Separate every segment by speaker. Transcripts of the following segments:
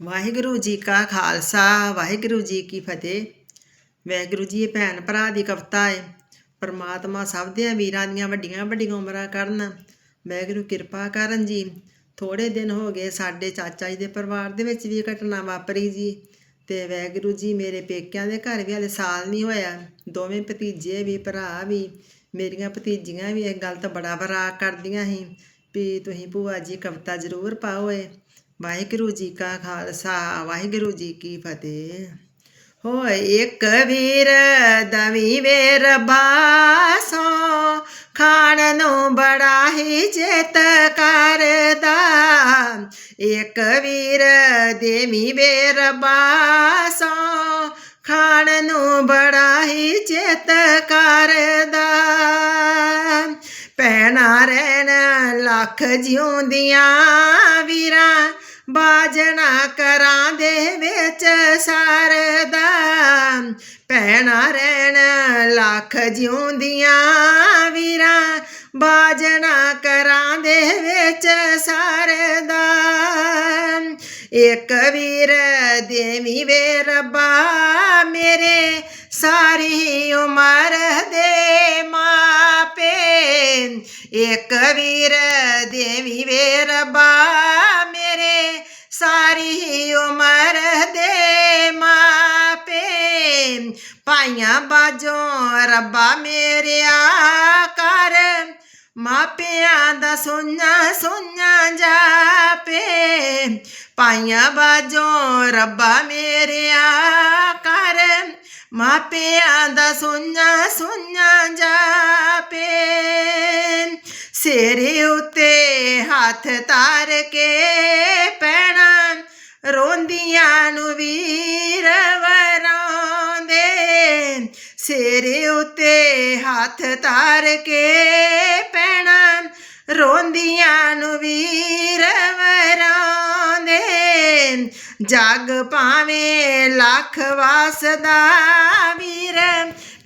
Speaker 1: ਵਾਹਿਗੁਰੂ ਜੀ ਕਾ ਖਾਲਸਾ, ਵਾਹਿਗੁਰੂ ਜੀ ਕੀ ਫਤਿਹ। ਵਾਹਿਗੁਰੂ ਜੀ ਇਹ ਭੈਣ ਭਰਾ ਦੀ ਕਵਿਤਾ ਹੈ ਪਰਮਾਤਮਾ ਸਭ ਦੇ ਵੀਰਾਂ ਦੀਆਂ ਵੱਡੀਆਂ ਵੱਡੀਆਂ ਉਮਰਾਂ ਕਰਨ। ਵਾਹਿਗੁਰੂ ਕਿਰਪਾ ਕਰਨ ਜੀ। ਥੋੜੇ ਦਿਨ ਹੋ ਗਏ ਸਾਡੇ ਚਾਚਾ ਜੀ ਦੇ ਪਰਿਵਾਰ ਦੇ ਵਿੱਚ ਵੀ ਘਟਨਾ ਵਾਪਰੀ ਜੀ। ਤੇ ਵਾਹਿਗੁਰੂ ਜੀ ਮੇਰੇ ਪੇਕਿਆਂ ਦੇ ਘਰ ਵੀ ਹਲੇ ਸਾਲ ਨਹੀਂ ਹੋਇਆ। ਦੋਵੇਂ ਭਤੀਜੇ ਵੀ, ਭਰਾ ਵੀ, ਮੇਰੀਆਂ ਭਤੀਜੀਆਂ ਵੀ ਇਹ ਗੱਲ ਤੋਂ ਬੜਾ ਬਰਾਕ ਕਰਦੀਆਂ ਸੀ ਵੀ ਤੁਸੀਂ ਭੂਆ ਜੀ ਕਵਿਤਾ ਜ਼ਰੂਰ ਪਾਓ ਏ। ਵਾਹਿਗੁਰੂ ਜੀ ਕਾ ਖਾਲਸਾ, ਵਾਹਿਗੁਰੂ ਜੀ ਕੀ ਫਤਿਹ। ਹੋਏ ਇੱਕ ਵੀਰ ਦਵੀ ਵੇਰ ਬਾਸੋ ਖਾਣ ਨੂੰ ਬੜਾ ਹੀ ਚੇਤ ਕਰਦਾ। ਇੱਕ ਵੀਰ ਦੇਵੀ ਵੇਰ ਬਾਸੋ ਖਾਣ ਨੂੰ ਬੜਾ ਹੀ ਚੇਤ ਕਰਦਾ। ਪੈਣਾ ਰਹਿਣ ਲੱਖ ਜਿਉਂਦੀਆਂ ਵੀਰਾਂ ਬਾਜਣਾ ਕਰਾਂ ਦੇ ਵਿੱਚ ਸਰਦਾ। ਪੈਣਾ ਰਹਿਣ ਲੱਖ ਜਿਉਂਦੀਆਂ ਵੀਰਾਂ ਬਾਜਣਾ ਕਰਾਂ ਦੇ ਵਿੱਚ ਸਰਦਾ। ਇੱਕ ਵੀਰ ਦੇਵੀ ਵੇ ਰੱਬਾ, ਮੇਰੇ ਸਾਰੀ ਉਮਰ ਦੇ ਮਾਪੇ। ਇੱਕ ਵੀਰ ਦੇਵੀ ਵੇ ਰੱਬਾ ਸਾਰੀ ਉਮਰ ਦੇ ਮਾਪੇ। ਪਾਈਆਂ ਬਾਜੋਂ ਰੱਬਾ ਮੇਰਿਆ ਕਰ। ਮਾਪਿਆਂ ਦਾ ਸੋਨਾ ਸੋਨਾ ਜਾਪੇ। ਪਾਈਆਂ ਬਾਜੋਂ ਰੱਬਾ ਮੇਰਿਆ ਕਰ। ਮਾਪਿਆਂ ਦਾ ਸੋਨਾ ਸੋਨਾ ਜਾਪੇ। ਸਿਰੇ ਉਤੇ ਹੱਥ ਤਾਰ ਕੇ ਪੈਣਾ, ਰੋਂਦੀਆਂ ਨੂੰ ਵੀਰ ਵਰਾਉਂਦੇ। ਸਿਰ ਉਤੇ ਹੱਥ ਤਾਰ ਕੇ ਪੈਣਾ, ਰੋਂਦੀਆਂ ਨੂੰ ਵੀਰ ਵਰਾਉਂਦੇ। ਜਗ ਭਾਵੇਂ ਲੱਖ ਵਾਸਦਾ ਵੀਰ,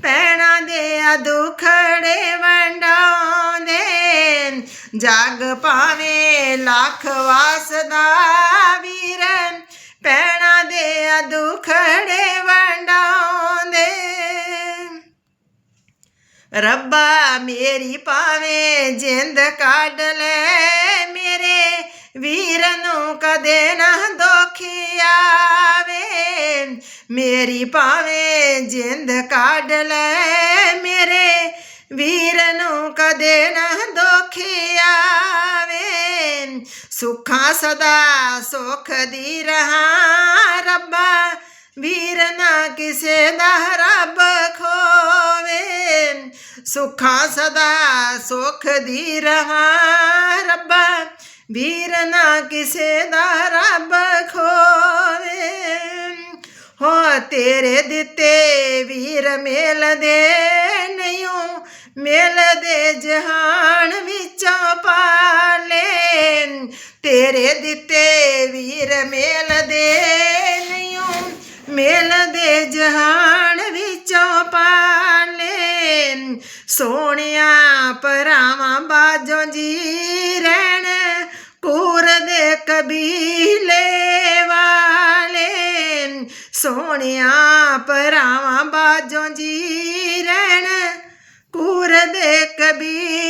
Speaker 1: ਪੈਣਾ ਦੇ ਆ ਦੁਖੜੇ ਵੰਡਾਉਂਦੇ। ਜਗ ਭਾਵੇਂ ਲੱਖ ਵਾਸਦਾ ਵੀਰ, ਪੈਣਾ ਦੇ ਆ ਦੁਖੜੇ ਵੰਡਾਉਂਦੇ। ਰੱਬਾ ਮੇਰੀ ਭਾਵੇਂ ਜਿੰਦ ਕੱਢ ਲੈ ਮੇਰੇ, ਵੀਰ ਨੂੰ ਕਦੇ ਨਾ ਦੁੱਖ ਆਵੇ। ਮੇਰੀ ਭਾਵੇਂ ਜਿੰਦ ਕੱਢ ਲੈ ਮੇਰੇ, ਵੀਰ ਨੂੰ ਕਦੇ ਨਾ ਦੁਖੀ ਸੁੱਖਾਂ ਸਦਾ ਸੁਖ ਦੀ ਰਹਾ ਰੱਬਾ। ਵੀਰ ਨਾ ਕਿਸੇ ਦਾ ਰੱਬ ਖੋਵੇ। ਸੁੱਖਾਂ ਸਦਾ ਸੁਖ ਦੀ ਰਹਾ ਰੱਬਾ। ਵੀਰ ਨਾ ਕਿਸੇ ਦਾ ਰੱਬ ਖੋਵੇ। ਹੋ ਤੇਰੇ ਦਿੱਤੇ ਵੀਰ ਮਿਲਦੇ ਨਹੀਂ ਮਿਲਦੇ ਜਹਾਨ ਵਿੱਚੋਂ ਪਾ ਤੇਰੇ ਦਿੱਤੇ ਵੀਰ ਮਿਲਦੇ ਨਹੀਂ ਮਿਲਦੇ ਜਹਾਨ ਵਿੱਚੋਂ ਪਾਲੇ ਸੋਹਣਿਆ ਪਰਾਵਾਂ ਬਾਜੋ ਜੀ ਰਹਿਣ। ਕੂਰ ਦੇ ਕਬੀਲੇ ਵਾਲੇ। ਸੋਹਣਿਆ ਪਰਾਵਾਂ ਬਾਜੋਂ ਜੀ ਰਹਿਣ। ਕੂਰ ਦੇ ਕਬੀਲੇ